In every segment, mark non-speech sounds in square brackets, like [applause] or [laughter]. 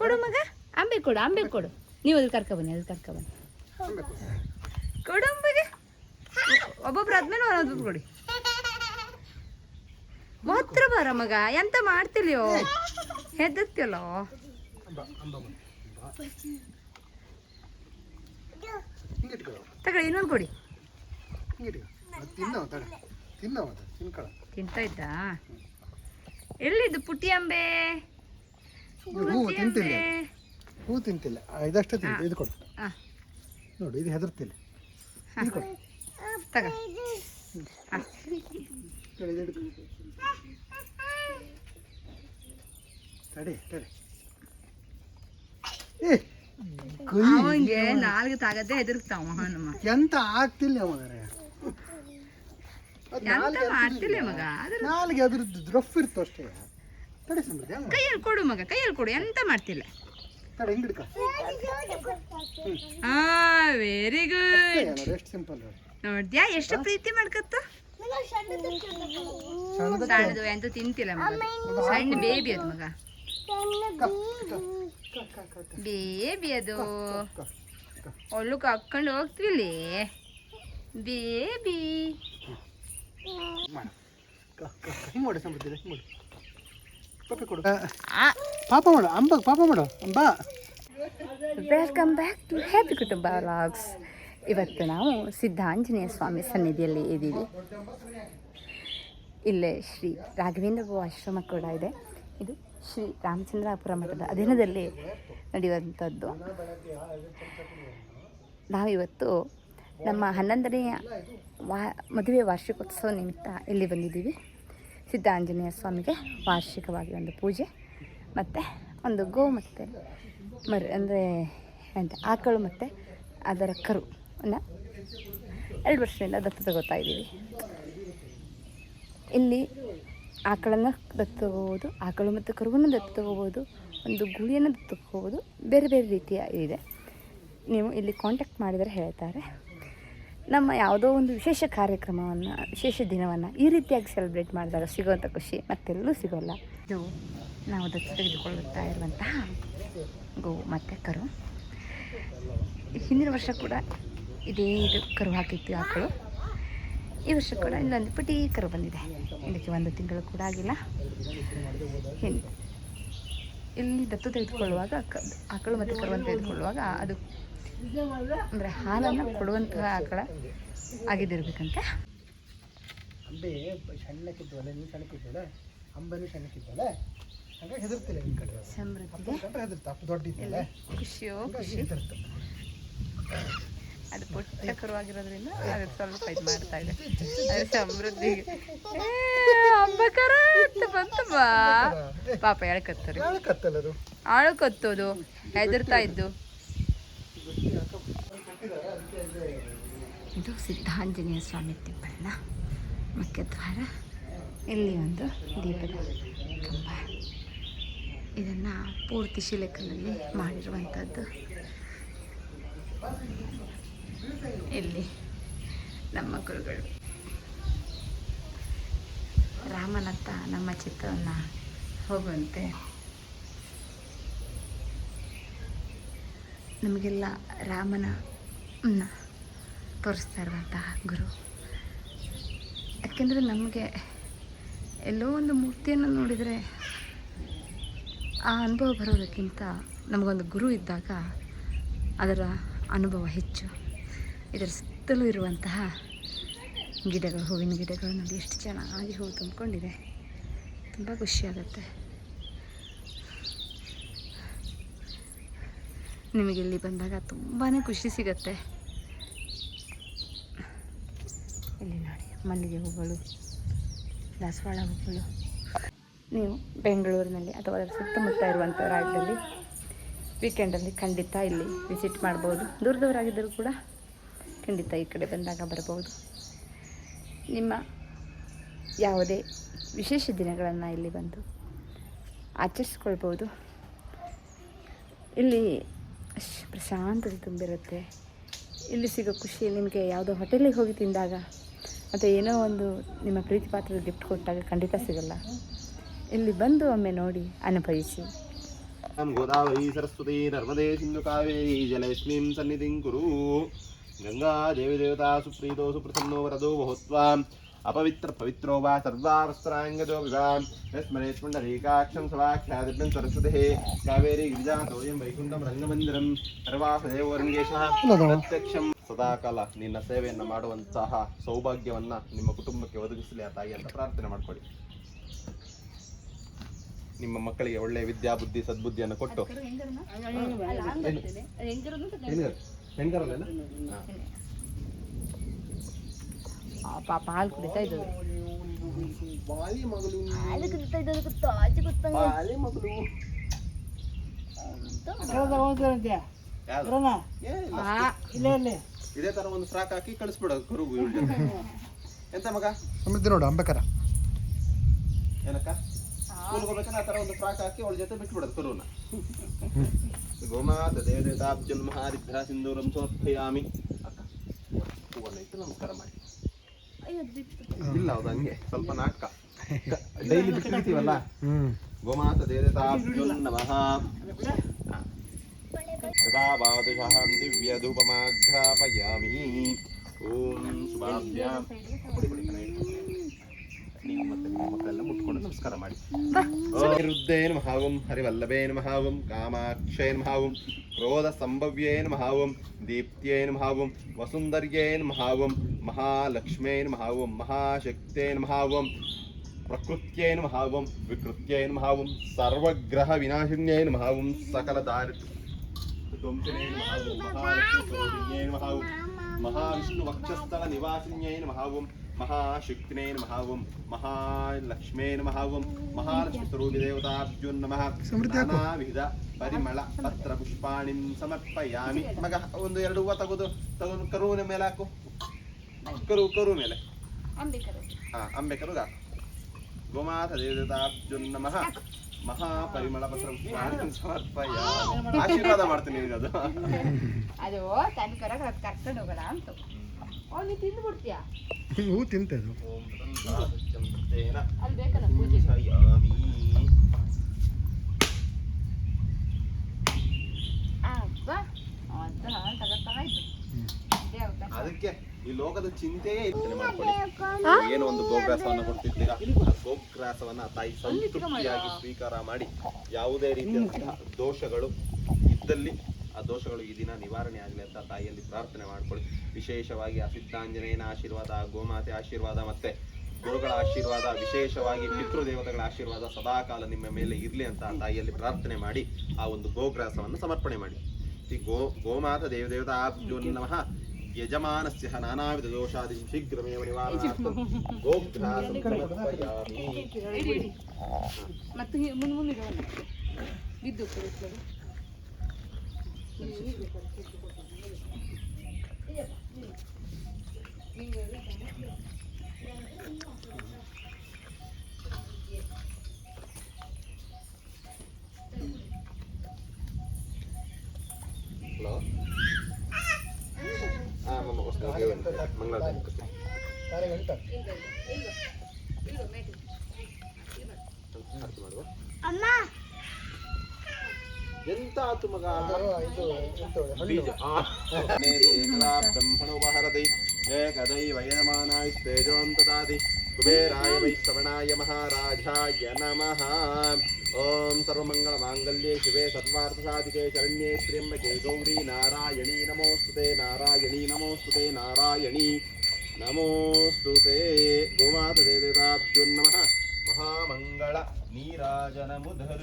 ಕೊಡು. ಮಗ. ಅಂಬೆ ಕೊಡು ಅಂಬೆ ಕೊಡು. ನೀವು ಅದ್ರ ಕರ್ಕ ಬನ್ನಿ ಅದ್ರ ಕರ್ಕ ಬನ್ನಿ. ಕೊಡು. ಅಂಬೆಗೆ. ಒಬ್ಬೊಬ್ರು ಆದ್ಮೇಲೆ ಒಂದೊಂದು ಕೊಡಿ. ಮಾತ್ರ ಬರ ಮಗ ಎಂತ ಮಾಡ್ತಿಲ್ಯೋ ಇಟ್ಕೊ. ತಗೊಳ್ಳಿ ಇನ್ನೊಂದು ಕೊಡಿ. ತಿಂತ ಇದ್ದ? ಎಲ್ಲಿದ್ದು ಪುಟ್ಟಿ ಅಂಬೆ? ಹೂ ಪುಟ್ಟಿ ತಿಂತಿಲ್ಲ ಹೂ ತಿಂತಿಲ್ಲ ಇದಷ್ಟೇ ತಿಂತ ಇದು ಕೊಡು. ನೋಡು ಇದು ಹೆದರ್ತಿಲ್ಲ ಇದು ಕೊಡು. ತಗ. ತಡಿ, ತಡಿ ಏ ಅವಂಗೆ ನಾಲ್ಕು ತಾಗದೆ ಹೆದರ್ತಾವ ನಮ್ಮ ಎಂತ ಆಗ್ತಿಲ್ಲ ಅವನರೆ ಎಂತ ನಾಲ್ಗೆ ಮಾಡ್ತಿಲ್ಲ ಮಗ ನಾಲ್ಗೆ ಅದ್ರದ್ದು ರಫ್ ಇರ್ತು ಅಷ್ಟೇ. ತಡಿ ಸಮೃದ್ಧಿ ಹೆಂಗ ಕೈಯಲ್ಲಿ ಕೊಡು ಮಗ ಕೈಯಲ್ಲಿ ಕೊಡು ಎಂತ ಮಾಡ್ತಿಲ್ಲ. ತಡಿ ಹಿಂಗೆ ಹಿಡ್ಕ. ಹಾ ವೆರಿ ಗುಡ್ ಎಷ್ಟು ಸಿಂಪಲ್ ನೋಡ್ದ್ಯಾ ಎಷ್ಟು ಪ್ರೀತಿ ಮಾಡ್ಕತ್ತ? ಸಣ್ಣದ ಎಂತೂ ತಿಂತಿಲ್ಲ ಮಗ. ಸಣ್ಣ ಬೇಬಿ ಅದು ಮಗ. ಬೇಬಿ ಅದು. ಒಳ್ಳು ಕಕ್ಕೊಂಡು ಹೋಗ್ತಿವಿಲ್ಲಿ ಬೇಬಿ ಕ ಹಿಂಗೆ ಮಾಡು ಸಮೃದ್ಧಿ ಹಿಂಗೆ ಮಾಡು. ಪಪ್ಪಿ ಕೊಡು. ಪಾಪ ಮಾಡು ಅಂಬ ಪಾಪ ಮಾಡು ಅಂಬ. Welcome back to happy Kutumba vlogs ಇವತ್ತು ನಾವು ಸಿದ್ಧಾಂಜನೇಯ ಸ್ವಾಮಿ ಸನ್ನಿಧಿಯಲ್ಲಿ ಇದ್ದೀವಿ. ಇಲ್ಲೇ ಶ್ರೀ ರಾಘವೇಂದ್ರ ಗೋ ಆಶ್ರಮ ಕೂಡ ಇದೆ. ಇದು ಶ್ರೀ ರಾಮಚಂದ್ರಾಪುರ ಮಠದ ಅಧೀನದಲ್ಲಿ ನಡೆಯುವಂಥದ್ದು. ನಾವಿವತ್ತು ನಮ್ಮ ಹನ್ನೊಂದನೆಯ ವಾ ಮದುವೆ ವಾರ್ಷಿಕೋತ್ಸವ ನಿಮಿತ್ತ ಇಲ್ಲಿ ಬಂದಿದ್ದೀವಿ. ಸಿದ್ಧಾಂಜನೇಯ ಸ್ವಾಮಿಗೆ ವಾರ್ಷಿಕವಾಗಿ ಒಂದು ಪೂಜೆ, ಮತ್ತು ಒಂದು ಗೋ ಮತ್ತು ಮರಿ, ಅಂದರೆ ಎಂತ, ಆಕಳು ಮತ್ತು ಅದರ ಕರು ಅನ್ನ ಎರಡು ವರ್ಷದಿಂದ ದತ್ತು ತಗೋತಾ ಇದ್ದೀವಿ. ಇಲ್ಲಿ ಆಕಳನ್ನು ದತ್ತು ತಗೋಬೋದು, ಆಕಳು ಮತ್ತು ಕರುವನ್ನು ದತ್ತು ತಗೋಬೋದು, ಒಂದು ಗುಳಿಯನ್ನು ದತ್ತು ತಗೋಬೋದು, ಬೇರೆ ಬೇರೆ ರೀತಿಯ ಇದೆ. ನೀವು ಇಲ್ಲಿ ಕಾಂಟ್ಯಾಕ್ಟ್ ಮಾಡಿದರೆ ಹೇಳ್ತಾರೆ. ನಮ್ಮ ಯಾವುದೋ ಒಂದು ವಿಶೇಷ ಕಾರ್ಯಕ್ರಮವನ್ನು, ವಿಶೇಷ ದಿನವನ್ನು ಈ ರೀತಿಯಾಗಿ ಸೆಲೆಬ್ರೇಟ್ ಮಾಡಿದಾಗ ಸಿಗುವಂಥ ಖುಷಿ ಮತ್ತೆಲ್ಲೂ ಸಿಗೋಲ್ಲ. ಇದು ನಾವು ದತ್ತು ತೆಗೆದುಕೊಳ್ಳುತ್ತಾ ಇರುವಂತಹ ಗೋ ಮತ್ತು ಕರು ಹಿಂದಿನ ವರ್ಷ ಕೂಡ ಇದೇ ಇದು ಕರು ಹಾಕಿತ್ತು ಆಕಳು ಈ ವರ್ಷ ಕೂಡ ಇನ್ನೊಂದು ಪುಟಿ ಕರು ಬಂದಿದೆ. ಇದಕ್ಕೆ ಒಂದು ತಿಂಗಳು ಕೂಡ ಆಗಿಲ್ಲ. ಇಲ್ಲಿ ದತ್ತು ತೆಗೆದುಕೊಳ್ಳುವಾಗ ಆಕಳು ಮತ್ತು ಕರುವನ್ನು ತೆಗೆದುಕೊಳ್ಳುವಾಗ ಅದು ಅಂದರೆ ಹಾಲನ್ನು ಕೊಡುವಂತಹ ಆಕಳ ಆಗಿದ್ದಿರ್ಬೇಕಂತ. ಅಂಬೆ ಸಣ್ಣಕ್ಕಿದ್ದವಲ್ಲ ನೀನು ಸಣ್ಣಕ್ಕಿದ್ದವಲ್ಲ ಅಂಬನೂ ಸಣ್ಣಕ್ಕಿದ್ದವಲ್ಲ ಹಂಗಾಗಿ ಹೆದರ್ತಿಲ್ಲ ನಿನ್ನ ಕಡೆ. ಹೆದರ್ತ ಅಪ್ಪ ದೊಡ್ಡ ಇದ್ದಲ್ಲ ಖುಷಿಯೋ ಖುಷಿ. ಹೆದರ್ತು. ಅದು ಪುಟ್ಟ ಕರುವಾಗಿರೋದ್ರಿಂದ ಅದು ಸ್ವಲ್ಪ ಇದು [laughs] ಮಾಡ್ತಾ ಇದೆ. ಅದು ಸಮೃದ್ಧಿ ಅಂಬಕರ ಬಂತಮ್ಮ. ಪಾಪ ಎಳ್ಕತ್ತರಿ ಯಾಳಕತ್ತಲ್ಲ ಅದು ಆಳಕತ್ತೋದು ಹೆದರ್ತಾ ಇದ್ದು. ಇದು ಸಿದ್ಧಾಂಜನೇಯ ಸ್ವಾಮಿ ತಿಪ್ಪಣ್ಣ ಮುಖ್ಯದ್ವಾರ. ಇಲ್ಲಿ ಒಂದು ದೀಪದ ಕಂಬ. ಇದನ್ನು ಪೂರ್ತಿ ಶಿಲೆಕಲ್ಲಲ್ಲಿ ಮಾಡಿರುವಂಥದ್ದು. ಇಲ್ಲಿ ನಮ್ಮ ಗುರುಗಳು. ರಾಮನತ್ತ ನಮ್ಮ ಚಿತ್ರವನ್ನು ಹೋಗುವಂತೆ ನಮಗೆಲ್ಲ ರಾಮನ ತೋರಿಸ್ತಾ ಇರುವಂತಹ ಗುರು. ಯಾಕೆಂದರೆ ನಮಗೆ ಎಲ್ಲೋ ಒಂದು ಮೂರ್ತಿಯನ್ನು ನೋಡಿದರೆ ಆ ಅನುಭವ ಬರೋದಕ್ಕಿಂತ ನಮಗೊಂದು ಗುರು ಇದ್ದಾಗ ಅದರ ಅನುಭವ ಹೆಚ್ಚು. ಇದರ ಸುತ್ತಲೂ ಇರುವಂತಹ ಗಿಡಗಳು, ಹೂವಿನ ಗಿಡಗಳು ನೋಡಿ ಎಷ್ಟು ಚೆನ್ನಾಗಿ ಹೂವು ತುಂಬಿಕೊಂಡಿದೆ. ತುಂಬ ಖುಷಿಯಾಗುತ್ತೆ. ನಿಮಗೆ ಇಲ್ಲಿ ಬಂದಾಗ ತುಂಬಾ ಖುಷಿ ಸಿಗತ್ತೆ. ಇಲ್ಲಿ ನೋಡಿ ಮಲ್ಲಿಗೆ ಹೂಗಳು ದಾಸವಾಳ ಹೂಗಳು. ನೀವು ಬೆಂಗಳೂರಿನಲ್ಲಿ ಅಥವಾ ಅದರ ಸುತ್ತಮುತ್ತ ಇರುವಂಥ ರಾಜ್ಯದಲ್ಲಿ ವೀಕೆಂಡಲ್ಲಿ ಖಂಡಿತ ಇಲ್ಲಿ ವಿಸಿಟ್ ಮಾಡ್ಬೋದು. ದೂರದವರಾಗಿದ್ದರೂ ಕೂಡ ಖಂಡಿತ ಈ ಕಡೆ ಬಂದಾಗ ಬರಬಹುದು ನಿಮ್ಮ ಯಾವುದೇ ವಿಶೇಷ ದಿನಗಳನ್ನು ಇಲ್ಲಿ ಬಂದು ಆಚರಿಸ್ಕೊಳ್ಬೋದು. ಇಲ್ಲಿ ಪ್ರಶಾಂತತೆ ತುಂಬಿರುತ್ತೆ. ಇಲ್ಲಿ ಸಿಗೋ ಖುಷಿ, ನಿಮಗೆ ಯಾವುದೋ ಹೋಟೆಲಿಗೆ ಹೋಗಿ ತಿಂದಾಗ ಮತ್ತು ಏನೋ ಒಂದು ನಿಮ್ಮ ಪ್ರೀತಿ ಪಾತ್ರದ ಗಿಫ್ಟ್ ಕೊಟ್ಟಾಗ ಖಂಡಿತ ಸಿಗಲ್ಲ. ಇಲ್ಲಿ ಬಂದು ಒಮ್ಮೆ ನೋಡಿ ಅನುಭವಿಸಿ. ಗೋದಾವರಿ ಸರಸ್ವತಿ, ನರ್ಮದೇ ಸಿಂಧು ಕಾವೇರಿ ಜಲಲಕ್ಷ್ಮೀಂ ಸನ್ನಿಧಿಂ ಕುರು. ಗಂಗಾ, ದೇವಿ ದೇವತಾ, ಸುಪ್ರೀತೋ ಸುಪ್ರಸನ್ನೋ ವರದೋ ಬಹುತ್ವಾ अपवित्र पवित्रो वा सर्वावस्त्राङ्गदो विवान् यस्मरे स्मण्डरीकाक्षं सवाख्यादिभ्यं सरस्वतिः कावेरी गिरिजातोयं वैकुण्ठं ರಂಗಮಂದಿರಂ ಸರ್ವಾಸದೇವರಂಗೇಶಃ ಪ್ರತ್ಯಕ್ಷಂ ಸದಾಕಾಲ ನಿನ್ನ ಸೇವೆಯನ್ನು ಮಾಡುವಂತಹ ಸೌಭಾಗ್ಯವನ್ನ ನಿಮ್ಮ ಕುಟುಂಬಕ್ಕೆ ಒದಗಿಸಲಿ ಆ ತಾಯಿ ಅಂತ ಪ್ರಾರ್ಥನೆ ಮಾಡ್ಕೊಳ್ಳಿ ನಿಮ್ಮ ಮಕ್ಕಳಿಗೆ ಒಳ್ಳೆ ವಿದ್ಯಾ ಬುದ್ಧಿ ಸದ್ಬುದ್ಧಿಯನ್ನು ಕೊಟ್ಟು ಹೆಣ್ಗರಲ್ಲ ಪಾಪ ಹಾಲು ಕುಡಿತಾ ಇದ್ದದು ಬಾಲಿ ಮಗಳು. ಹಾಲು ಕುಡಿತಾ ಇದ್ದದು ಗೊತ್ತಾ ಆಚೆ ಗೊತ್ತಾ ಬಾಲಿ ಮಗಳು. ಇಲ್ಲ. ಏನಿಲ್ಲ. ಇದೇ ತರ ಒಂದು ಫ್ರಾಕ್ ಹಾಕಿ ಕಳಿಸ್ಬಿಡೋದು ಕರುಗು ಇವ್ಳ ಜೊತೆ. ಎಂತ ಮಗ? ಸಮೃದ್ಧಿ ನೋಡು ಅಂಬೇಕರ. ಏನಕ್ಕ? ಸ್ಕೂಲ್ಗೆ ಹೋಗ್ಬೇಕಾದ್ರೆ ಆ ತರ ಒಂದು ಫ್ರಾಕ್ ಹಾಕಿ ಅವಳ ಜೊತೆ ಬಿಟ್ಬಿಡೋದು ಕರುನ ಗೋಮಾತ ದೇವದೇತಾಬ್ಜನ್ ಮಹಾರಿಭ್ರ ಸಿಂಧೂರಂ ಸಮರ್ಪಯಾಮಿ ಅಕ್ಕ ಹೂವನ್ನ ಇಟ್ಟು ನಮಸ್ಕಾರ ಮಾಡಿ. ಇಲ್ಲ ಅದು ಹಂಗೆ. ಸ್ವಲ್ಪ ನಾಟಕ. ಡೈಲಿ ಬಿಟ್ಟಿರ್ತೀವಲ್ಲ ಗೋಮಾತ ದೇವತಾ ನಮಃ ಯದಾ ಬಾದುಷಃ ದಿವ್ಯಧೂಪಮಾಘ್ರಾಪಯಾಮಿ. ಓಂ ಶುಭಾಭ್ಯಾಂ ಕೊಡಿ, ಕೊಡಿ, ಕಣೆ ಇಟ್ಟು. ನೀವು ಮತ್ತೆ ನಿಮ್ಮ ಮಕ್ಕಳೆಲ್ಲ ಮುಟ್ಕೊಂಡು ನಮಸ್ಕಾರ ಮಾಡಿ ರುದ್ದೇನ ಮಹಾವಂ ಹರಿವಲ್ಲಭೇನ ಮಹಾವಂ ಕಾಮಾಕ್ಷೇನ ಮಹಾವಂ ಕ್ರೋಧ ಸಂಭವ್ಯೇನ ಮಹಾವಂ ದೀಪ್ತ್ಯೇನ ಮಹಾವಂ ವಸುಂದರ್ಯೇನ ಮಹಾವಂ ಮಹಾಲಕ್ಷ್ಮೇನ ಮಹಾವಂ ಮಹಾಶಕ್ತೇನ ಮಹಾವಂ ಪ್ರಕೃತ್ಯೇನ ಮಹಾವಂ ವಿಕೃತ್ಯೇನ ಮಹಾವಂ ಸರ್ವಗ್ರಹ ವಿನಾಶಿನ್ಯೇನ ಮಹಾವಂ ಸಕಲ ದಾರಿದ್ರ್ಯ ಧ್ವಂಸನೇನ ಮಹಾವಂ ಮಹಾಲಕ್ಷ್ಮಿ ಮಹಾವಂ ಮಹಾವಿಷ್ಣು ವಕ್ಷಸ್ಥಳ ನಿವಾಸಿನ್ಯೇನ ಮಹಾವಂ ಮಹಾಶಕ್ತಿನೇನ ಮಹಾಲಕ್ಷ್ಮೇ ನಮಃ ಓಂ ಮಹಾಲಕ್ಷ್ಮಿ ಸ್ವರೂಪಿ ದೇವತಾಭ್ಯೋ ನಮಃ. ಸಮೃದ್ಧಿ ಹಾಕು. ನಾನಾ ವಿಧ ಪರಿಮಳ ಪತ್ರ ಪುಷ್ಪಾಣಿ ಸಮರ್ಪಯಾಮಿ. ಮಗ ಒಂದು ಎರಡು ಹೂವ ತಗೋದು ತಗೊಂಡು ಕರುವಿನ ಮೇಲೆ ಹಾಕು. ಕರು ಕರು ಮೇಲೆ. ಹಾ ಅಂಬೆ ಕರುಗ ಗೋಮಾತ ದೇವತಾಭ್ಯೋ ನಮಃ. ಮಹಾಪರಿಮಳ ಪತ್ರ ಪುಷ್ಪಾಣಿ ಸಮರ್ಪಯಾಮಿ. ಆಶೀರ್ವಾದ ಮಾಡ್ತೀನಿ ನಿನಗದು. ಅದು [laughs] ಅದು ತನ್ನ ಕರ ಕರ್ಕೊಂಡು ಹೋಗೋಣ ಅಂತ. ಅವ್ನು ತಿಂದು ಬಿಡ್ತೀಯಾ ಹೂ ತಿಂತದು ಓಂ ಸತ್ಯಂ ತೇನ ಅಲ್ಲಿ ಬೇಕಲ್ಲ ಪೂಜೆ ಅದಕ್ಕೆ ಈ ಲೋಕದ ಚಿಂತೆಯೇ ಇತ್ತು ಮಾಡ್ಕೊಳ್ಳಿ ಏನೋ ಒಂದು ಗೋಗ್ರಾಸವನ್ನ ಕೊಡ್ತಿದ್ದೀರಾ? ಆ ಗೋಗ್ರಾಸವನ್ನ ತಾಯಿ ಸಂತೃಪ್ತಿಯಾಗಿ ಸ್ವೀಕಾರ ಮಾಡಿ ಯಾವುದೇ ರೀತಿಯಂತಹ ದೋಷಗಳು ಇದ್ದಲ್ಲಿ ಆ ದೋಷಗಳು ಈ ದಿನ ನಿವಾರಣೆ ಆಗಲಿ ಅಂತ ತಾಯಿಯಲ್ಲಿ ಪ್ರಾರ್ಥನೆ ಮಾಡ್ಕೊಳ್ಳಿ. ವಿಶೇಷವಾಗಿ ಆ ಸಿದ್ಧಾಂಜನೇಯನ ಆಶೀರ್ವಾದ ಗೋಮಾತೆ ಆಶೀರ್ವಾದ ಮತ್ತೆ ಗುರುಗಳ ಆಶೀರ್ವಾದ ವಿಶೇಷವಾಗಿ ಪಿತೃದೇವತೆಗಳ ಆಶೀರ್ವಾದ ಸದಾಕಾಲ ನಿಮ್ಮ ಮೇಲೆ ಇರಲಿ ಅಂತ ಆ ತಾಯಿಯಲ್ಲಿ ಪ್ರಾರ್ಥನೆ ಮಾಡಿ ಆ ಒಂದು ಗೋಗ್ರಾಸವನ್ನು ಸಮರ್ಪಣೆ ಮಾಡಿ. ಈ ಗೋ ಗೋಮಾತ ದೇವದೇವತ ನಮಃ. ಯಜಮಾನಸ್ಯ ನಾನಾವಿಧ ದೋಷಾದಿ ಶೀಘ್ರಮೇವ ನಿವಾರಣಾರ್ಥಂ. ಗೋಗ್ರಾಸಂ ಸಮರ್ಪಯಾಮಿ. ಮತ್ತು ಮುಂದೆ ಮುಂದೆ ಬಿದ್ದು ಹೋಗ್ತದೆ ಹಲೋ ಹಾ ಮಮ್ಮ ಹೊಸ್ದಾಗಿ ಮಂಗಳೂರು ತಾರೆ ಗಂಟ ಆರತಿ ಮಾಡುವ ಎಂತ ಆತು ಮಗ ಇದು ಎಂತ ಒಳ್ಳೆ ಬೀಜ ಏಕದಾ ಬ್ರಹ್ಮಣೋಪಹರತಿ ಏಕದೈವ ಯಜಮಾನಾಯ ತೇಜೋಂ ತದಾತಿ ಕುಬೇರಾಯ ವೈ ಶ್ರವಣಾಯ ಮಹಾರಾಜಾಯ ನಮಃ ಓಂ ಸರ್ವಮಂಗಳಮಾಂಗಲ್ಯೆ ಶಿವೆ ಸರ್ವಾರ್ಥಸಾಧಿಕೆ ಶರಣ್ಯೆ ತ್ರ್ಯಂಬಕೆ ಗೌರಿ ನಾರಾಯಣಿ ನಮೋಸ್ತುತೆ ನಾರಾಯಣಿ ನಮೋಸ್ತುತೆ ನಾರಾಯಣಿ ನಮೋಸ್ತುತೆ ಗೋಮಾತ ದೇವತಾಭ್ಯೋ ನಮಃ ಮಹಾಮಂಗಳ ನೀರಾಜನಮುದರ್ಶಯಾಮಿ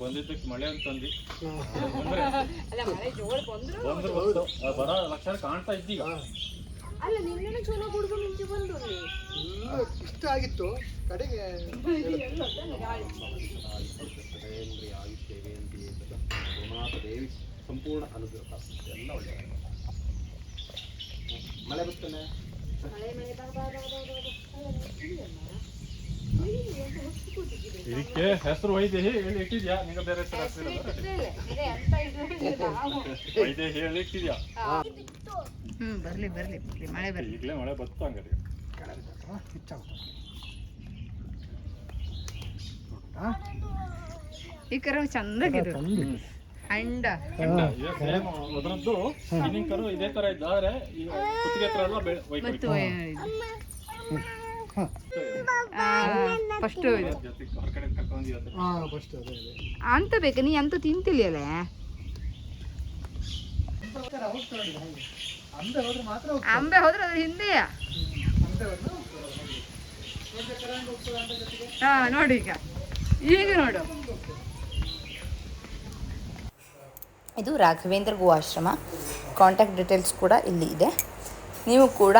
ಬಂದಿದ್ದಕ್ಕೆ ಮಳೆ ಅಂತಂದು ಮಳೆ ಬಂದ್ರು ಬಂದ್ರೆ ಬಂತು. ಆ ಬರೋ ಲಕ್ಷಣ ಕಾಣ್ತಾ ಇದ್ದೀಗ. ಅಲ್ಲ ನಿನ್ನೆ ಚಲೋ ಮುಂಚೆ ಬಂದು ಇಷ್ಟ ಆಗಿತ್ತು. ಕಡೆಗೆ ದೇವಿ ಸಂಪೂರ್ಣ ಅನುಗ್ರಹ ಎಲ್ಲ ಮಳೆ ಆಗುತ್ತಾನೆ ಇದಕ್ಕೆ ಹೆಸರು ವೈದೇಹಿ ಹೇಳಿ ಇಟ್ಟಿದ್ಯಾ? ನಿಂಗೆ ಬೇರೆ ಹೆಸರು ಹೆಸರಿಲ್ಲ ವೈದೇಹಿ ಹೇಳಿ ಇಟ್ಟಿದ್ಯಾ? ಹ್ಮ್ ಬರ್ಲಿ ಬರಲಿ ಬರ್ಲಿ ಮಳೆ ಬರಲಿ. ಈಗಲೇ ಮಳೆ ಬತ್ತು ಹಂಗಾರೆ ಈ ಕರ ಚಂದಾಗಿರು ತಂದು ಅಂಡ ಅದರದ್ದು ಕರು ಇದೇ ತರ ಇದ್ದಾರೆ. ಈ ಕುತ್ತಿಗೆ ಹತ್ರ ಎಲ್ಲ ಬೆಳೆ. ಫಸ್ಟ್ ಇದು. ಅಂತ ಬೇಕಾ ನೀ ಅಂತ ತಿಂತಿಲ್ಲ ಅಂಬೆ ಹೋದ್ರೆ ಅದ್ರ ಹಿಂದೆಯಾ ಜೊತೆಗೆ ಹಾ ನೋಡಿ ಈಗ. ಈಗ ನೋಡು. ಇದು ರಾಘವೇಂದ್ರ ಗೋ ಆಶ್ರಮ. ಕಾಂಟ್ಯಾಕ್ಟ್ ಡೀಟೇಲ್ಸ್ ಕೂಡ ಇಲ್ಲಿ ಇದೆ. ನೀವು ಕೂಡ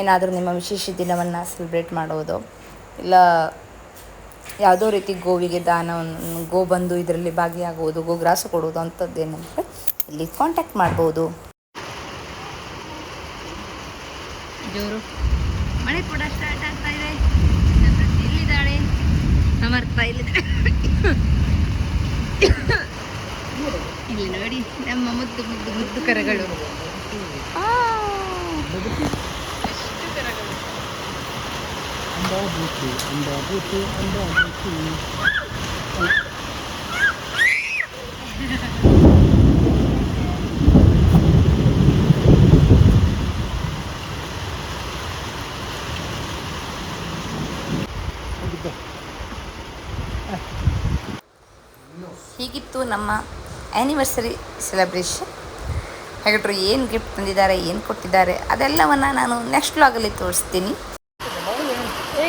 ಏನಾದರೂ ನಿಮ್ಮ ವಿಶೇಷ ದಿನವನ್ನು ಸೆಲೆಬ್ರೇಟ್ ಮಾಡೋದು? ಇಲ್ಲ ಯಾವುದೋ ರೀತಿ ಗೋವಿಗೆ ದಾನವನ್ನು, ಗೋ ಬಂದು ಇದರಲ್ಲಿ ಭಾಗಿಯಾಗುವುದು ಗೋಗ್ರಾಸ ಕೊಡುವುದು ಅಂಥದ್ದೇನೆಂದರೆ ಇಲ್ಲಿ ಕಾಂಟ್ಯಾಕ್ಟ್ ಮಾಡ್ಬೋದು. ಜೋರು. ಮಳೆ ಕೂಡ ಸ್ಟಾರ್ಟ್ ಆಗ್ತಾ ಇದೆ. ಇಲ್ಲಿದ್ದಾಳೆ ಸಮರ್ಥ ಇಲ್ಲಿದ್ದಾಳೆ ಇಲ್ಲಿ ನೋಡಿ, ನಮ್ಮ ಮುದ್ದು ಮುದ್ದು ಮುದ್ದು ಕರಗಳು ಆ, ಎಷ್ಟು ಕರಗಳು ಅಂಬಾಬೂತಿ ಹೀಗಿತ್ತು ನಮ್ಮ ಆ್ಯನಿವರ್ಸರಿ ಸೆಲೆಬ್ರೇಷನ್ ಹೇಗಿಟ್ರು ಏನು ಗಿಫ್ಟ್ ತಂದಿದ್ದಾರೆ, ಏನು ಕೊಟ್ಟಿದ್ದಾರೆ ಅದೆಲ್ಲವನ್ನು ನಾನು ನೆಕ್ಸ್ಟ್ ವ್ಲಾಗಲ್ಲಿ ತೋರಿಸ್ತೀನಿ.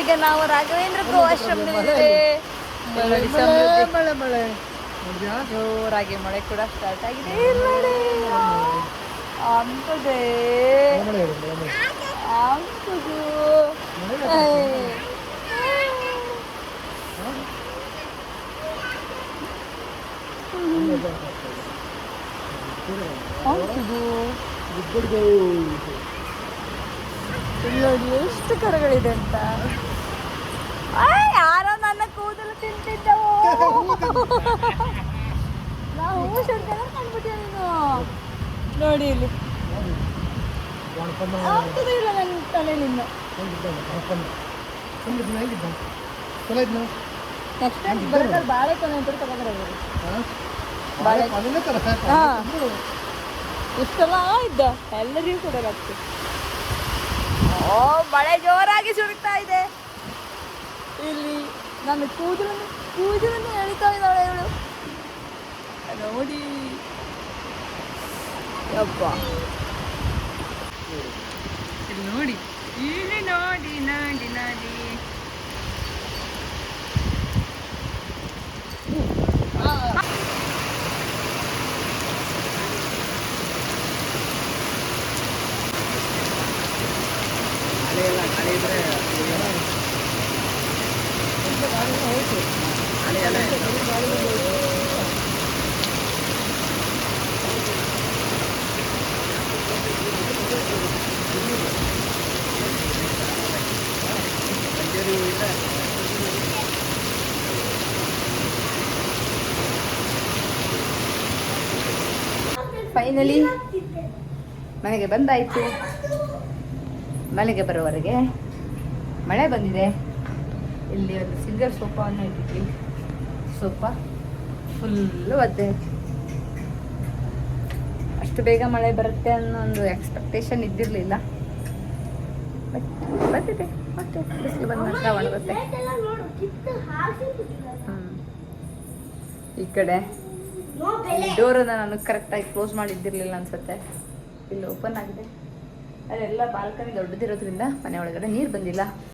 ಈಗ ನಾವು ರಾಘವೇಂದ್ರ ಪ್ರೋ ಮಳೆ ಮಳೆ ಜೋರಾಗಿ ಮಳೆ ಕೂಡ ಸ್ಟಾರ್ಟ್ ಆಗಿದೆ. ಅಂತದೆ ಅಂತದೇ ಎಷ್ಟು ಕರಗಳಿದೆ ಅಂತ. ಯಾರೋ ನನ್ನ ಕೂದಲು ತಿಂತಿದ್ದವು. ನಾವು ಕಂಡ್ಬಿಟ್ಟಿಯ ನೀನು. ನೋಡಿ ಇಲ್ಲಿ. ಆಗ್ತದೆ ಇಲ್ಲ ನನ್ನ ನೆಕ್ಸ್ಟ್ ಟೈಮ್ ಬರೋದ್ರಲ್ಲಿ ಬಾಳೆಕೊನೆ ಅಂತ ತಗೊಂಡ್ರೆ ಹಾಂ? ಬಾಳೆ ಹಾ. ಇಷ್ಟೆಲ್ಲ ಇದ್ದ. ಎಲ್ಲರಿಗೂ ಕೂಡ ಆಗ್ತದೆ ಓ ಮಳೆ ಜೋರಾಗಿ ಸುರಿತಾ ಇದೆ. ಇಲ್ಲಿ ನನ್ನ ಕೂದಲನ್ನು ಕೂದಲನ್ನು ಎಳಿತಾ ಇದ್ದಾಳೆ ಇವಳು ನೋಡಿ ಯಪ್ಪ ಇಲ್ಲಿ ನೋಡಿ ಇಲ್ಲಿ ನೋಡಿ ನೋಡಿ ನೋಡಿ ಫೈನಲಿ ಮನೆಗೆ ಬಂದಾಯ್ತು. ಮನೆಗೆ ಬರೋವರೆಗೆ. ಮಳೆ ಬಂದಿದೆ. ಇಲ್ಲಿ ಒಂದು ಸಿಂಗಲ್ ಸೋಫಾವನ್ನು ಇಟ್ಟಿದ್ವಿ. ಸೋಫಾ ಫುಲ್ಲು ಒದ್ದೆ. ಅಷ್ಟು ಬೇಗ ಮಳೆ ಬರುತ್ತೆ ಅನ್ನೋ ಒಂದು ಎಕ್ಸ್ಪೆಕ್ಟೇಷನ್ ಇದ್ದಿರಲಿಲ್ಲ. ಬಂದಿದೆ. ಮತ್ತೆ ಬಿಸಿಲು ಬಂದ ಒಣಗುತ್ತೆ. ಈ ಕಡೆ ಡೋರನ್ನು ನಾನು ಕರೆಕ್ಟಾಗಿ ಕ್ಲೋಸ್ ಮಾಡಿದ್ದಿರಲಿಲ್ಲ ಅನ್ಸುತ್ತೆ. ಇಲ್ಲಿ ಓಪನ್ ಆಗಿದೆ. ಅದೆಲ್ಲ ಬಾಲ್ಕನಿ ದೊಡ್ಡದಿರೋದ್ರಿಂದ ಮನೆ ಒಳಗಡೆ ನೀರು ಬಂದಿಲ್ಲ.